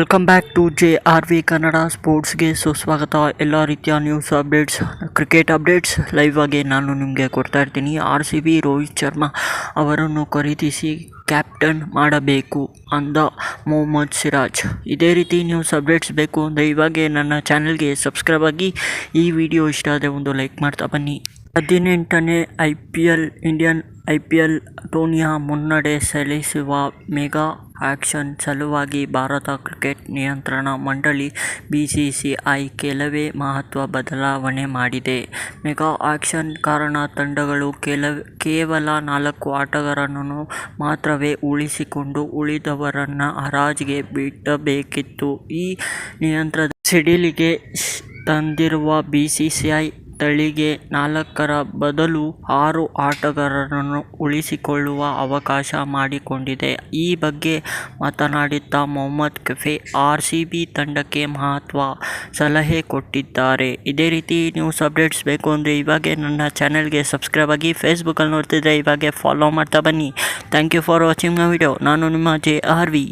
Welcome back to J R V Kannada ಸ್ಪೋರ್ಟ್ಸ್ಗೆ ಸುಸ್ವಾಗತ. ಎಲ್ಲ ರೀತಿಯ news updates cricket updates live ಆಗಿ ನಾನು ನಿಮಗೆ ಕೊಡ್ತಾ ಇರ್ತೀನಿ. R C B Rohit Sharma ಅವರನ್ನು ಖರೀದಿಸಿ ಕ್ಯಾಪ್ಟನ್ ಮಾಡಬೇಕು ಅಂದ ಮೊಹಮ್ಮದ್ ಸಿರಾಜ್. ಇದೇ ರೀತಿ ನ್ಯೂಸ್ ಅಪ್ಡೇಟ್ಸ್ ಬೇಕು. ಅಂದರೆ ಇವಾಗೆ ನನ್ನ ಚಾನಲ್ಗೆ ಸಬ್ಸ್ಕ್ರೈಬ್ ಆಗಿ ಈ ವಿಡಿಯೋ ಇಷ್ಟ ಆದರೆ ಒಂದು ಲೈಕ್ ಮಾಡ್ತಾ ಬನ್ನಿ. ಹದಿನೆಂಟನೇ I P L, Indian I P L ಟೂರ್ನಿಯ ಮುನ್ನಡೆ ಸಲ್ಲಿಸುವ ಮೆಗಾ ಆಕ್ಷನ್ ಸಲುವಾಗಿ ಭಾರತ ಕ್ರಿಕೆಟ್ ನಿಯಂತ್ರಣ ಮಂಡಳಿ ಬಿಸಿ ಸಿ ಐ ಕೆಲವೇ ಮಹತ್ವ ಬದಲಾವಣೆ ಮಾಡಿದೆ. ಮೆಗಾ ಆಕ್ಷನ್ ಕಾರಣ ತಂಡಗಳು ಕೇವಲ ನಾಲ್ಕು ಆಟಗಾರರನ್ನು ಮಾತ್ರವೇ ಉಳಿಸಿಕೊಂಡು ಉಳಿದವರನ್ನು ಹರಾಜಿಗೆ ಬಿಡಬೇಕಿತ್ತು. ಈ ನಿಯಂತ್ರದ ಸಿಡಿಲಿಗೆ ಸಿ ತಂದಿರುವ ಬಿಸಿಸಿಐ ತಳಿಗೆ ನಾಲ್ಕರ ಬದಲು ಆರು ಆಟಗಾರರನ್ನು ಉಳಿಸಿಕೊಳ್ಳುವ ಅವಕಾಶ ಮಾಡಿಕೊಂಡಿದೆ. ಈ ಬಗ್ಗೆ ಮಾತನಾಡಿದ್ದ Mohammad Kaif R C B ತಂಡಕ್ಕೆ ಮಹತ್ವ ಸಲಹೆ ಕೊಟ್ಟಿದ್ದಾರೆ. ಇದೇ ರೀತಿ ನ್ಯೂಸ್ ಅಪ್ಡೇಟ್ಸ್ ಬೇಕು ಅಂದರೆ ಇವಾಗೆ ನನ್ನ ಚಾನೆಲ್ಗೆ ಸಬ್ಸ್ಕ್ರೈಬ್ ಆಗಿ ಫೇಸ್ಬುಕ್ಕಲ್ಲಿ ನೋಡ್ತಿದ್ರೆ ಇವಾಗೆ ಫಾಲೋ ಮಾಡ್ತಾ ಬನ್ನಿ. Thank you for watching my video. ನಾನು ನಿಮ್ಮ ಜೆ ಆರ್ ವಿ.